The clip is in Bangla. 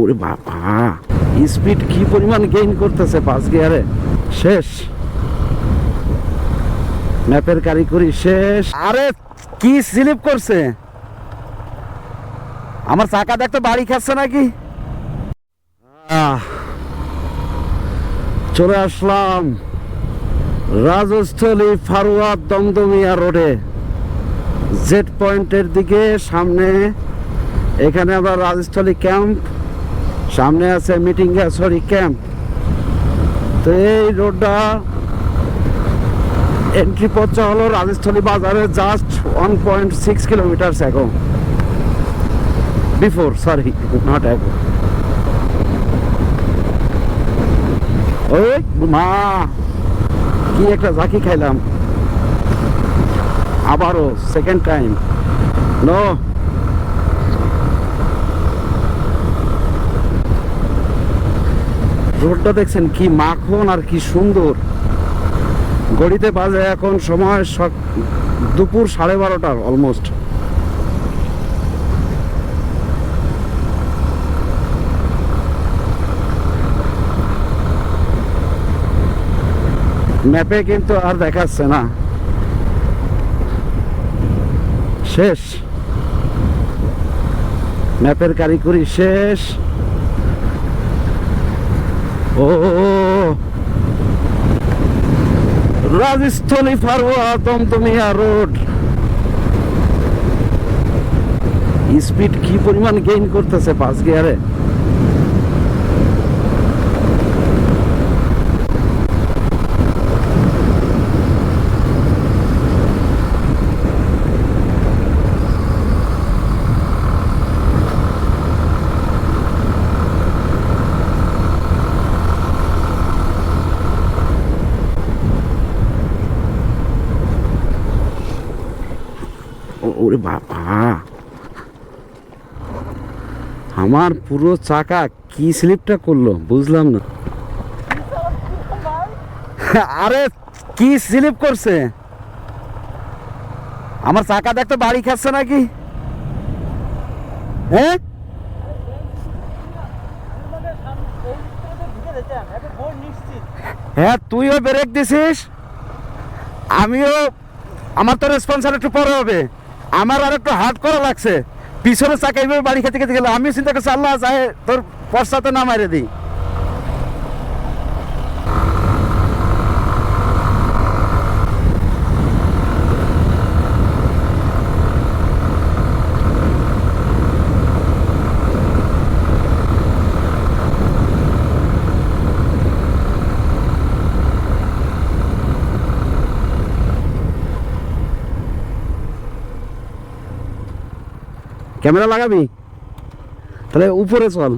ওরে বাবা স্পিড কি পরিমাণ গেইন করতেছে পাঁচ গিয়ারে শেষ। ম্যাপের কারিগরি শেষ। আরে, কি স্লিপ করছে? আমার চাকা দেখতে বাড়ি খাচ্ছে নাকি? চলে আসলাম রাজস্থলী ফারুয়া দমদমিয়া রোডে। জেড পয়েন্টের দিকে, সামনে। এখানে আবার রাজস্থলী ক্যাম্প সামনে আছে মিটিং সরি ক্যাম্প তো এই রোডটা এন্ট্রি পথটা হলো রাজস্থলী বাজারে just one point six kilometre ago before sorry not ago ওই মা, কি একটা ঝাঁকি খাইলাম। আবারও সেকেন্ড টাইম নো রোডটা দেখছেন কি মাখন আর কি সুন্দর। গড়িতে বাজে এখন সময় সক- দুপুর সাড়ে বারোটার অলমোস্ট ম্যাপে কিন্তু আর দেখাচ্ছে না। শেষ। ম্যাপের কারিগরি শেষ। ও রাজস্থলী ফারুয়া দমদমিয়া রোড। স্পিড কি পরিমাণ গেইন করতেছে পাঁচ গিয়ারে ওরে বাবা। আমার পুরো চাকা কি স্লিপটা করল বুঝলাম না। আরে কি স্লিপ করছে? আমার চাকা দেখতে বাড়ি খাচ্ছে নাকি? হ্যাঁ? হ্যাঁ তুইও ব্রেক দিছিস? আমিও, আমার তো রেসপন্সার একটু পরে হবে। আমার আর একটু হার্ড করা লাগছে। পিছনে চাকা এইভাবে বাড়ি খেতে খেতে গেলে আমিও চিন্তা করছি, আল্লাহ যায়, তোর পশ্চাতে না মারে দিই। ক্যামেরা লাগাবি? তাহলে উপরে চল।